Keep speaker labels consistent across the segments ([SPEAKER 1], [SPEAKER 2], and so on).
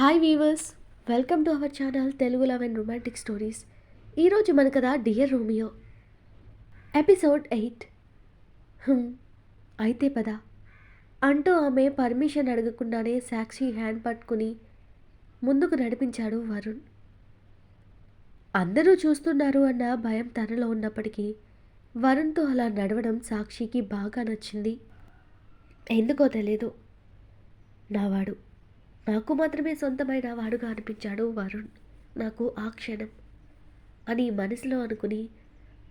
[SPEAKER 1] Hi viewers welcome to our channel Telugu love and romantic stories ఈరోజు మన కదా dear Romeo episode eight అయితే పదా. అంటూ ఆమె పర్మిషన్ అడగకుండానే సాక్షి హ్యాండ్ పట్టుకుని ముందుకు నడిపించాడు వరుణ్. అందరూ చూస్తున్నారు అన్న భయం తనలో ఉన్నప్పటికీ వరుణ్తో అలా నడవడం సాక్షికి బాగా నచ్చింది. ఎందుకో తెలియదు నావాడు నాకు మాత్రమే సొంతమైన వాడుగా అనిపించాడు వరుణ్. నాకు ఆ క్షణం అని మనసులో అనుకుని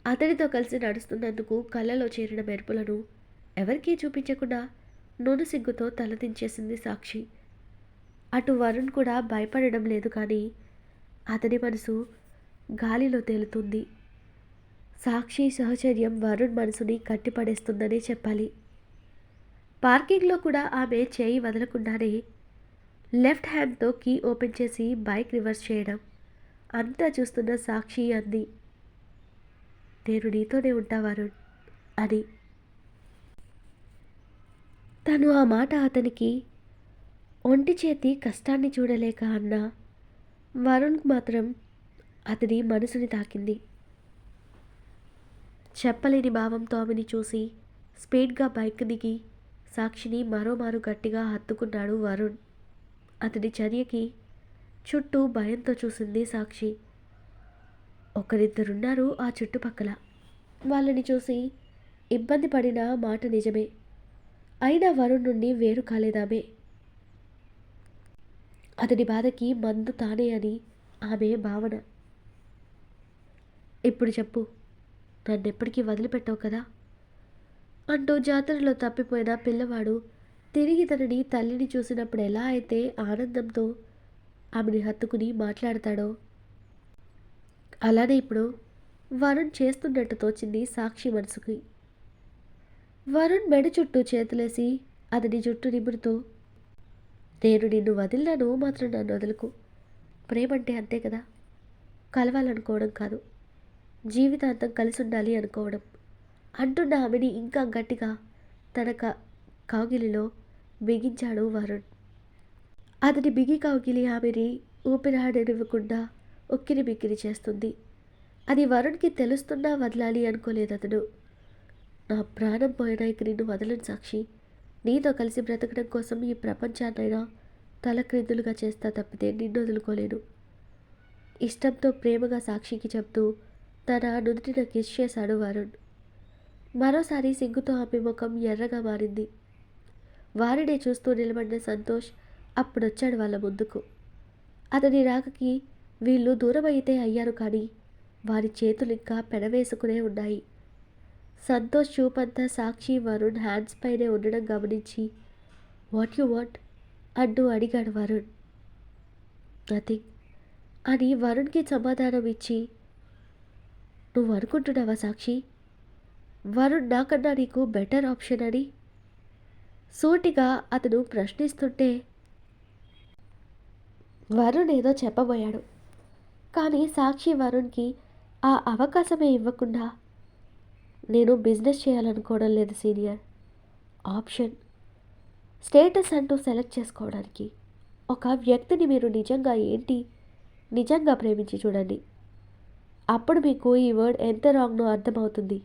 [SPEAKER 1] అతడితో కలిసి నడుస్తున్నందుకు కళ్ళలో చేరిన మెరుపులను ఎవరికీ చూపించకుండా నూనె సిగ్గుతో తలదించేసింది సాక్షి. అటు వరుణ్ కూడా భయపడడం లేదు కానీ అతడి మనసు గాలిలో తేలుతుంది. సాక్షి సహచర్యం వరుణ్ మనసుని కట్టిపడేస్తుందనే చెప్పాలి. పార్కింగ్లో కూడా ఆమె చేయి వదలకుండానే లెఫ్ట్ హ్యాండ్తో కీ ఓపెన్ చేసి బైక్ రివర్స్ చేయడం. అంతా చూస్తున్న సాక్షి అంది. నేను నీతోనే ఉంటా వరుణ్ అని. తను ఆ మాట అతనికి ఒంటి చేతి కష్టాన్ని చూడలేక అన్న వరుణ్కి మాత్రం అతని మనసుని తాకింది. చెప్పలేని భావంతో ఆమెని చూసి స్పీడ్గా బైక్ దిగి సాక్షిని మరోమారు గట్టిగా హత్తుకున్నాడు వరుణ్. అతడి చర్యకి చుట్టూ భయంతో చూసింది సాక్షి. ఒకరిద్దరున్నారు ఆ చుట్టుపక్కల. వాళ్ళని చూసి ఇబ్బంది పడిన మాట నిజమే. అయినా వరుణ్ నుండి వేరు కాలేదామే. అతడి బాధకి మందు తానే అని ఆమె భావన. ఇప్పుడు చెప్పు నన్నెప్పటికీ వదిలిపెట్టవు కదా? అంటూ జాతరలో తప్పిపోయిన పిల్లవాడు తిరిగి తనని తల్లిని చూసినప్పుడు ఎలా అయితే ఆనందంతో ఆమెని హత్తుకుని మాట్లాడతాడో అలానే ఇప్పుడు వరుణ్ చేస్తున్నట్టు తోచింది సాక్షి మనసుకి. వరుణ్ మెడ చుట్టూ చేతులేసి అతని జుట్టు నిమురుతూ నేను నిన్ను వదిలినాను మాత్రం నన్ను వదులుకు. ప్రేమంటే అంతే కదా. కలవాలనుకోవడం కాదు. జీవితాంతం కలిసి ఉండాలి అనుకోవడం. అంటున్న ఆమెని ఇంకా గట్టిగా తన క కౌగిలిలో బిగించాడు వరుణ్. అతని బిగి కౌగిలి ఆమెని ఊపిరాడనివ్వకుండా ఉక్కిరి బిక్కిరి చేస్తుంది. అది వరుణ్కి తెలుస్తున్నా వదలాలి అనుకోలేదు అతడు. నా ప్రాణం పోయినా ఇక నిన్ను వదలని సాక్షి. నీతో కలిసి బ్రతకడం కోసం ఈ ప్రపంచాన్నైనా తలక్రిందులుగా చేస్తా తప్పితే నిన్ను వదులుకోలేను. ఇష్టంతో ప్రేమగా సాక్షికి చెప్తూ తన నుదుటిన కిస్ చేశాడు వరుణ్. మరోసారి సిగ్గుతో ఆమె ముఖం ఎర్రగా మారింది. వారినే చూస్తూ నిలబడిన సంతోష్ అప్పుడొచ్చాడు వాళ్ళ ముందుకు. అతని రాకకి వీళ్ళు దూరమైతే అయ్యారు కానీ వారి చేతులు ఇంకా పెనవేసుకునే ఉన్నాయి. సంతోష్ చూపంతా సాక్షి వరుణ్ హ్యాండ్స్ పైనే ఉండడం గమనించి వాట్ యు వాట్? అంటూ అడిగాడు వరుణ్. నథింగ్ అని వరుణ్కి సమాధానం ఇచ్చి నువ్వు అనుకుంటున్నావా సాక్షి? వరుణ్ నాకన్నా నీకు బెటర్ ఆప్షన్ అని సూటిగా అతను ప్రశ్నిస్తుంటే వరుణ్ ఏదో చెప్పబోయాడు. కానీ సాక్షి వరుణ్కి ఆ అవకాశమే ఇవ్వకుండా నేను బిజినెస్ చేయాలనుకోవడం లేదు సీనియర్. ఆప్షన్. స్టేటస్ అంటూ సెలెక్ట్ చేసుకోవడానికి. ఒక వ్యక్తిని మీరు నిజంగా ఏంటి? నిజంగా ప్రేమించి చూడండి. అప్పుడు మీకు ఈ వర్డ్ ఎంత రాంగ్నో అర్థమవుతుంది.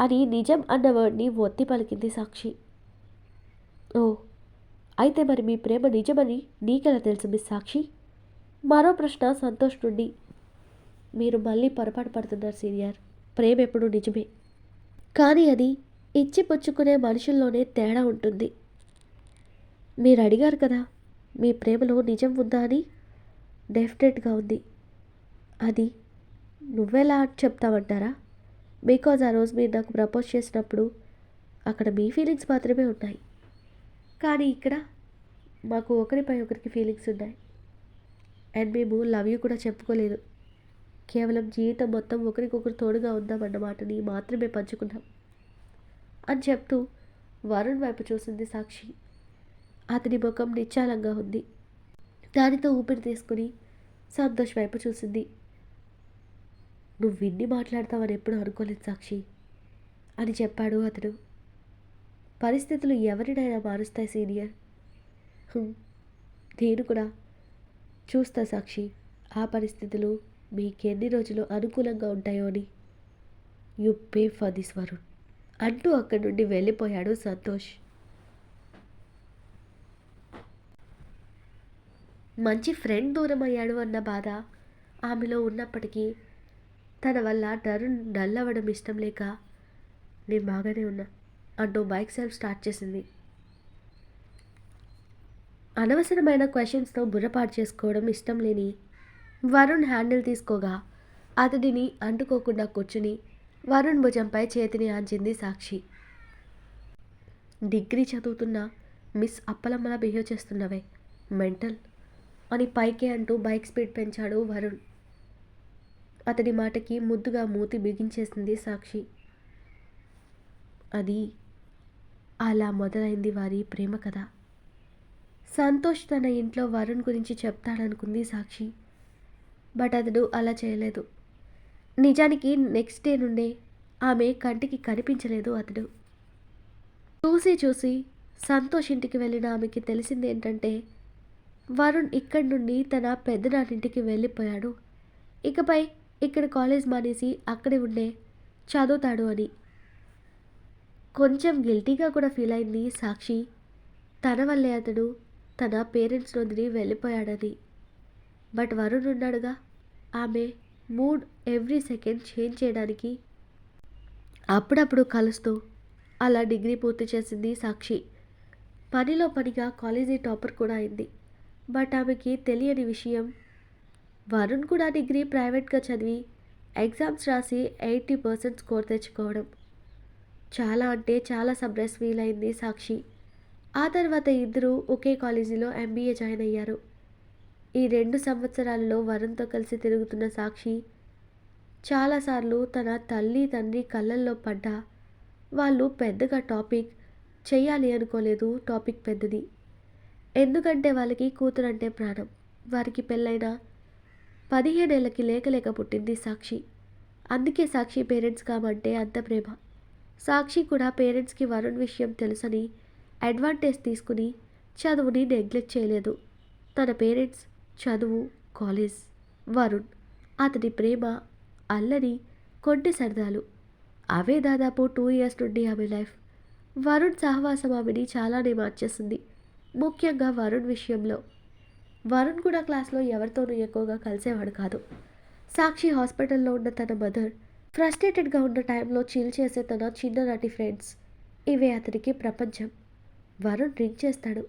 [SPEAKER 1] అని నిజం అన్న వర్డ్ని ఒత్తి పలికింది సాక్షి. ఓ అయితే మరి మీ ప్రేమ నిజమని నీకెలా తెలుసు మీ సాక్షి? మరో ప్రశ్న సంతోష్ నుండి. మీరు మళ్ళీ పొరపాటు పడుతున్నారు సీనియర్. ప్రేమ ఎప్పుడు నిజమే. కానీ అది ఇచ్చి పుచ్చుకునే మనుషుల్లోనే తేడా ఉంటుంది. మీరు అడిగారు కదా మీ ప్రేమలో నిజం ఉందా అని? డెఫినెట్గా ఉంది. అది నువ్వెలా చెప్తామంటారా? బికాజ్ ఆ రోజు మీరు నాకు ప్రపోజ్ చేసినప్పుడు అక్కడ మీ ఫీలింగ్స్ మాత్రమే ఉన్నాయి. కానీ ఇక్కడ మాకు ఒకరిపై ఒకరికి ఫీలింగ్స్ ఉన్నాయి. అండ్ మేము లవ్ యూ కూడా చెప్పుకోలేదు. కేవలం జీవితం మొత్తం ఒకరికొకరు తోడుగా ఉందామన్న మాటని మాత్రమే పంచుకున్నాం. అని చెప్తూ వరుణ్ వైపు చూసింది సాక్షి. అతని ముఖం నిశ్చాలంగా ఉంది. దానితో ఊపిరి తీసుకుని సంతోష్ వైపు చూసింది. నువ్వు విన్ని మాట్లాడతావని ఎప్పుడు అనుకోలేదు సాక్షి అని చెప్పాడు అతడు. పరిస్థితులు ఎవరినైనా మారుస్తాయి సీనియర్? నేను కూడా చూస్తా సాక్షి. ఆ పరిస్థితులు మీకెన్ని రోజులు అనుకూలంగా ఉంటాయో అని. You pay for this Varun. అంటూ అక్కడి నుండి వెళ్ళిపోయాడు సంతోష్. మంచి ఫ్రెండ్ దూరం అయ్యాడు అన్న బాధ ఆమెలో ఉన్నప్పటికీ తన వల్ల నరుణ్ డల్ అవ్వడం ఇష్టం లేక నేను బాగానే ఉన్నా. అంటూ బైక్ సెల్ఫ్ స్టార్ట్ చేసింది. అనవసరమైన క్వశ్చన్స్తో బుర్రపాటు చేసుకోవడం ఇష్టం లేని వరుణ్ హ్యాండిల్ తీసుకోగా అతడిని అంటుకోకుండా కూర్చుని వరుణ్ భుజంపై చేతిని ఆంచింది సాక్షి. డిగ్రీ చదువుతున్న మిస్ అప్పలమ్మలా బిహేవ్ చేస్తున్నవే మెంటల్ అని పైకే అంటూ బైక్ స్పీడ్ పెంచాడు వరుణ్. అతడి మాటకి ముద్దుగా మూతి బిగించేసింది సాక్షి. అది అలా మొదలైంది వారి ప్రేమ కథ. సంతోష్ తన ఇంట్లో వరుణ్ గురించి చెప్తాడనుకుంది సాక్షి. బట్ అతడు అలా చేయలేదు. నిజానికి నెక్స్ట్ డే నుండే ఆమె కంటికి కనిపించలేదు అతడు. చూసి చూసి సంతోష్ ఇంటికి వెళ్ళిన ఆమెకి తెలిసింది ఏంటంటే వరుణ్ ఇక్కడి నుండి తన పెద్దనాటింటికి వెళ్ళిపోయాడు. ఇకపై ఇక్కడ కాలేజ్ మానేసి అక్కడే ఉండే చదువుతాడు అని. కొంచెం గిల్టీగా కూడా ఫీల్ అయింది సాక్షి. తన వల్లే అతడు తన పేరెంట్స్ వదిలి వెళ్ళిపోయాడని. బట్ వరుణ్ ఉన్నాడుగా. ఆమె మూడ్ ఎవ్రీ సెకండ్ చేంజ్ చేయడానికి అప్పుడప్పుడు కలుస్తూ అలా డిగ్రీ పూర్తి చేసింది సాక్షి. పనిలో పనిగా కాలేజీ టాపర్ కూడా అయింది. బట్ ఆమెకి తెలియని విషయం వరుణ్ కూడా డిగ్రీ ప్రైవేట్గా చదివి ఎగ్జామ్స్ రాసి ఎయిటీ పర్సెంట్ స్కోర్ తెచ్చుకోవడం. చాలా అంటే చాలా సబ్రెస్ ఫీల్ అయింది సాక్షి. ఆ తర్వాత ఇద్దరు ఒకే కాలేజీలో ఎంబీఏ జాయిన్ అయ్యారు. ఈ రెండు సంవత్సరాలలో వరుణ్తో కలిసి తిరుగుతున్న సాక్షి చాలాసార్లు తన తల్లి తండ్రి కళ్ళల్లో పడ్డా. వాళ్ళు పెద్దగా టాపిక్ చేయాలి అనుకోలేదు టాపిక్ పెద్దది. ఎందుకంటే వాళ్ళకి కూతురు అంటే ప్రాణం. వారికి పెళ్ళైన పదిహేనేళ్ళకి లేక లేక పుట్టింది సాక్షి. అందుకే సాక్షి పేరెంట్స్ కామంటే అంత ప్రేమ. సాక్షి కూడా పేరెంట్స్కి వరుణ్ విషయం తెలుసని అడ్వాంటేజ్ తీసుకుని చదువుని నెగ్లెక్ట్ చేయలేదు. తన పేరెంట్స్ చదువు కాలేజ్ వరుణ్ అతడి ప్రేమ అల్లని కొంటి సరదాలు. అవే దాదాపు టూ ఇయర్స్ నుండి ఆమె లైఫ్. వరుణ్ సహవాసం ఆమెని చాలానే మార్చేసింది ముఖ్యంగా వరుణ్ విషయంలో. వరుణ్ కూడా క్లాస్లో ఎవరితోనూ ఎక్కువగా కలిసేవాడు కాదు. సాక్షి హాస్పిటల్లో ఉన్న తన మదర్ ఫ్రస్ట్రేటెడ్గా ఉన్న టైంలో చిల్ చేసే తన చిన్ననాటి ఫ్రెండ్స్. ఇవే అతనికి ప్రపంచం. వరుణ్ డ్రింక్ చేస్తాడు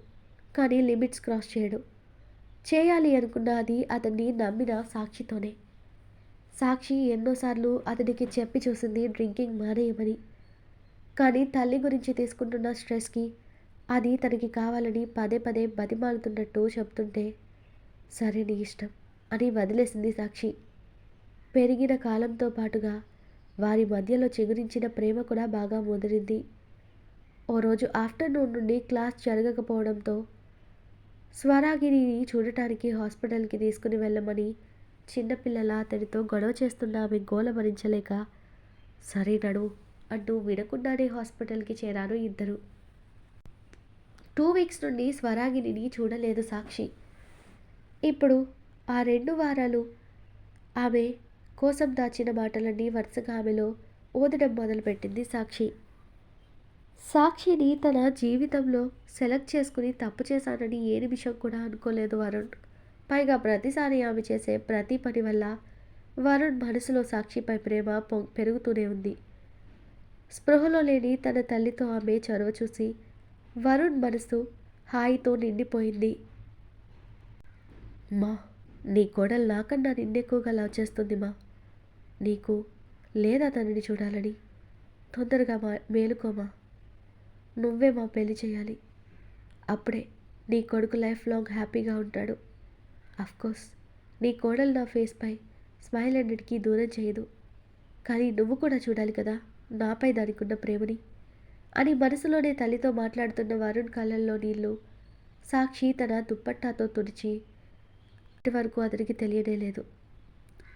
[SPEAKER 1] కానీ లిమిట్స్ క్రాస్ చేయడు. చేయాలి అనుకున్న అది అతన్ని నమ్మిన సాక్షితోనే. సాక్షి ఎన్నోసార్లు అతనికి చెప్పి చూసింది డ్రింకింగ్ మానేయమని. కానీ తల్లి గురించి తీసుకుంటున్న స్ట్రెస్కి అది తనకి కావాలని పదే పదే బతిమాలుతున్నట్టు చెప్తుంటే సరే నీ ఇష్టం అని వదిలేసింది సాక్షి. పెరిగిన కాలంతో పాటుగా వారి మధ్యలో చిగురించిన ప్రేమ కూడా బాగా ముదిరింది. ఓ రోజు ఆఫ్టర్నూన్ నుండి క్లాస్ జరగకపోవడంతో స్వరాగిరిని చూడటానికి హాస్పిటల్కి తీసుకుని వెళ్ళమని చిన్నపిల్లల అతడితో గొడవ చేస్తున్న ఆమె గోల భరించలేక సరే నడు అంటూ వినకుండానే హాస్పిటల్కి చేరారు ఇద్దరు. టూ వీక్స్ నుండి స్వరాగిని చూడలేదు సాక్షి. ఇప్పుడు ఆ రెండు వారాలు ఆమె కోసం దాచిన మాటలన్నీ వరుసగా ఆమెలో ఓదడం మొదలుపెట్టింది సాక్షి. సాక్షిని తన జీవితంలో సెలెక్ట్ చేసుకుని తప్పు చేశానని ఏ నిమిషం కూడా అనుకోలేదు వరుణ్. పైగా ప్రతిసారి ఆమె చేసే ప్రతి పని వల్ల వరుణ్ మనసులో సాక్షిపై ప్రేమ పెరుగుతూనే ఉంది. స్పృహలో లేని తన తల్లితో ఆమె చొరవ చూసి వరుణ్ మనసు హాయితో నిండిపోయింది. మా నీ కోడలు నాకన్నా నిన్నెక్కువగా లవ్ చేస్తుంది మా. నీకు లేదా తనని చూడాలని తొందరగా మా మేలుకోమా? నువ్వే మా పెళ్ళి చేయాలి. అప్పుడే నీ కొడుకు లైఫ్ లాంగ్ హ్యాపీగా ఉంటాడు. అఫ్కోర్స్ నీ కోడలు నా ఫేస్పై స్మైల్ అన్నిటికీ దూరం చేయదు. కానీ నువ్వు కూడా చూడాలి కదా నాపై దానికున్న ప్రేమని అని మనసులోనే తల్లితో మాట్లాడుతున్న వరుణ్ కళ్ళల్లో నీళ్ళు సాక్షి తన దుప్పట్టాతో తుడిచి ఇప్పటి వరకు అతనికి తెలియనే లేదు.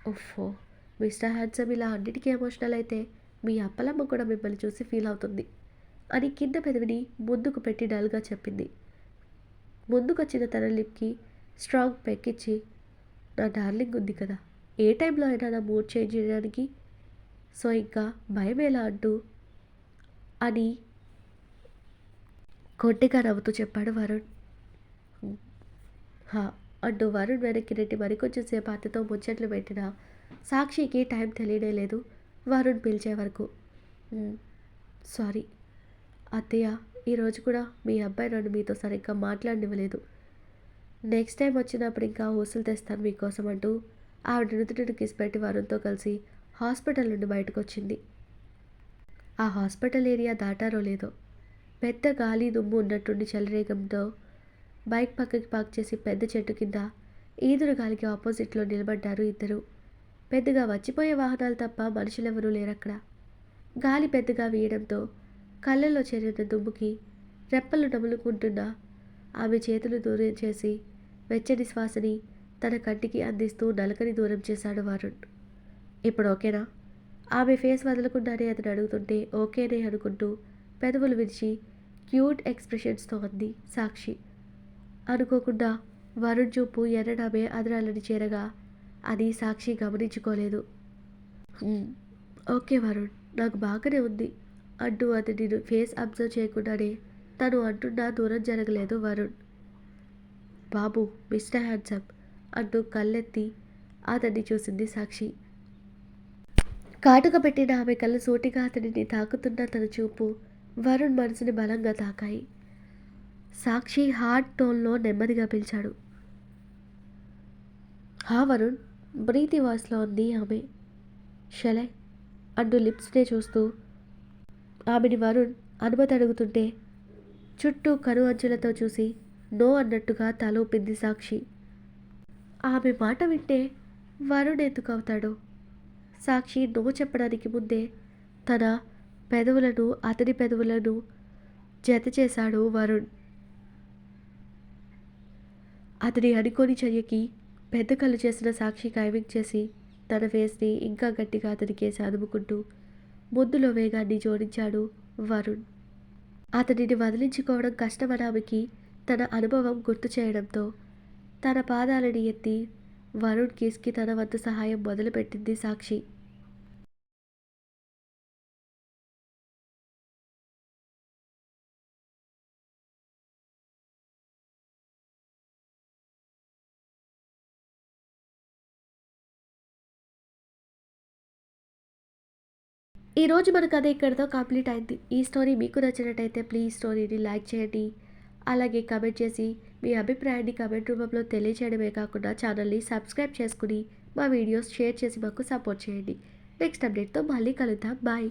[SPEAKER 1] ఓఫో మిస్టర్ హ్యాన్సమ్ ఇలా అన్నిటికీ ఎమోషనల్ అయితే మీ అప్పలమ్మ కూడా మిమ్మల్ని చూసి ఫీల్ అవుతుంది అని కింద పెదవిని ముందుకు పెట్టి డల్గా చెప్పింది. ముందుకొచ్చిన తన లిప్కి స్ట్రాంగ్ పెక్కిచ్చి నా డార్లింగ్ ఉంది కదా ఏ టైంలో అయినా నా మూడ్ చేంజ్ చేయడానికి? సో ఇంకా భయం ఎలా అంటూ? అని కొట్టిగా నవ్వుతూ చెప్పాడు వరుణ్. హా అంటూ వరుణ్ వెనక్కి రెట్టి మరికొంచెం సేపు అతతో ముచ్చట్లు పెట్టిన సాక్షికి టైం తెలియనే లేదు. వరుణ్ పిలిచే వరకు. సారీ. అత్తయ్య ఈరోజు కూడా మీ అబ్బాయి నన్ను మీతో సరిగ్గా మాట్లాడనివ్వలేదు. నెక్స్ట్ టైం వచ్చినప్పుడు ఇంకా ఊసులు తెస్తాను మీకోసం అంటూ ఆవిడ నుదుటిని కిసిపెట్టి వరుణ్తో కలిసి హాస్పిటల్ నుండి బయటకు వచ్చింది ఆ హాస్పిటల్ ఏరియా దాటారో లేదో పెద్ద గాలి దుమ్ము ఉన్నట్టుండి చలిరేగంతో బైక్ పక్కకి పార్క్ చేసి పెద్ద చెట్టు కింద ఈదురు గాలికి ఆపోజిట్లో నిలబడ్డారు ఇద్దరు. పెద్దగా వచ్చిపోయే వాహనాలు తప్ప మనుషులెవరూ లేరక్కడ. గాలి పెద్దగా వీయడంతో కళ్ళల్లో చేరిన దుమ్ముకి రెప్పలు నములుకుంటున్న ఆమె చేతులు దూరం చేసి వెచ్చని శ్వాసని తన కంటికి అందిస్తూ నలకని దూరం చేశాడు వరుణ్. ఇప్పుడు ఓకేనా ఆమె ఫేస్ వదలకుండానే అతను అడుగుతుంటే ఓకేనే అనుకుంటూ పెదవులు విరిచి క్యూట్ ఎక్స్ప్రెషన్స్తో అంది సాక్షి. అనుకోకుండా వరుణ్ చూపు ఎర్రడామే అదరాలని చేరగా అది సాక్షి గమనించుకోలేదు. "హ్మ్, ఓకే వరుణ్ నాకు బాగానే ఉంది. అంటూ అతని ఫేస్ అబ్జర్వ్ చేయకుండానే తను అంటున్నా దూరం జరగలేదు వరుణ్. బాబు మిస్టర్ హ్యాండ్సమ్ అంటూ కళ్ళెత్తి అతన్ని చూసింది సాక్షి. కాటుక పెట్టిన ఆమె కళ్ళు సూటిగా అతనిని తాకుతున్న తన చూపు వరుణ్ మనసుని బలంగా తాకాయి. సాక్షి హార్ట్ టోన్లో నెమ్మదిగా పిలిచాడు. హా వరుణ్ బ్రీతి వాయిస్లో ఉంది ఆమె. షలే అంటూ లిప్స్నే చూస్తూ. ఆమెని వరుణ్ అనుమతి అడుగుతుంటే చుట్టూ కను అంచులతో చూసి నో అన్నట్టుగా తల ఊపింది సాక్షి. ఆమె మాట వింటే వరుణ్ ఎందుకు అవుతాడో? సాక్షి నో చెప్పడానికి ముందే తన పెదవులను అతని పెదవులను జత చేశాడు వరుణ్. అతని అనుకోని చర్యకి పెద్ద కళ్ళు చేసిన సాక్షి కైవింగ్ చేసి తన ఫేస్ని ఇంకా గట్టిగా అతనికేసి అదుముకుంటూ ముద్దులో వేగాన్ని జోడించాడు వరుణ్. అతనిని వదిలించుకోవడం కష్టమని తన అనుభవం గుర్తు చేయడంతో తన పాదాలని ఎత్తి వరుణ్ కిస్కి తన వంతు సహాయం మొదలుపెట్టింది సాక్షి. ఈరోజు మన కథ ఇక్కడితో కంప్లీట్ అయింది. ఈ స్టోరీ మీకు నచ్చినట్టయితే ప్లీజ్ స్టోరీని లైక్ చేయండి. అలాగే కమెంట్ చేసి మీ అభిప్రాయాన్ని కమెంట్ రూపంలో తెలియచేయడమే కాకుండా ఛానల్ని సబ్స్క్రైబ్ చేసుకుని మా వీడియోస్ షేర్ చేసి మాకు సపోర్ట్ చేయండి. నెక్స్ట్ అప్డేట్తో మళ్ళీ కలుద్దాం. బాయ్.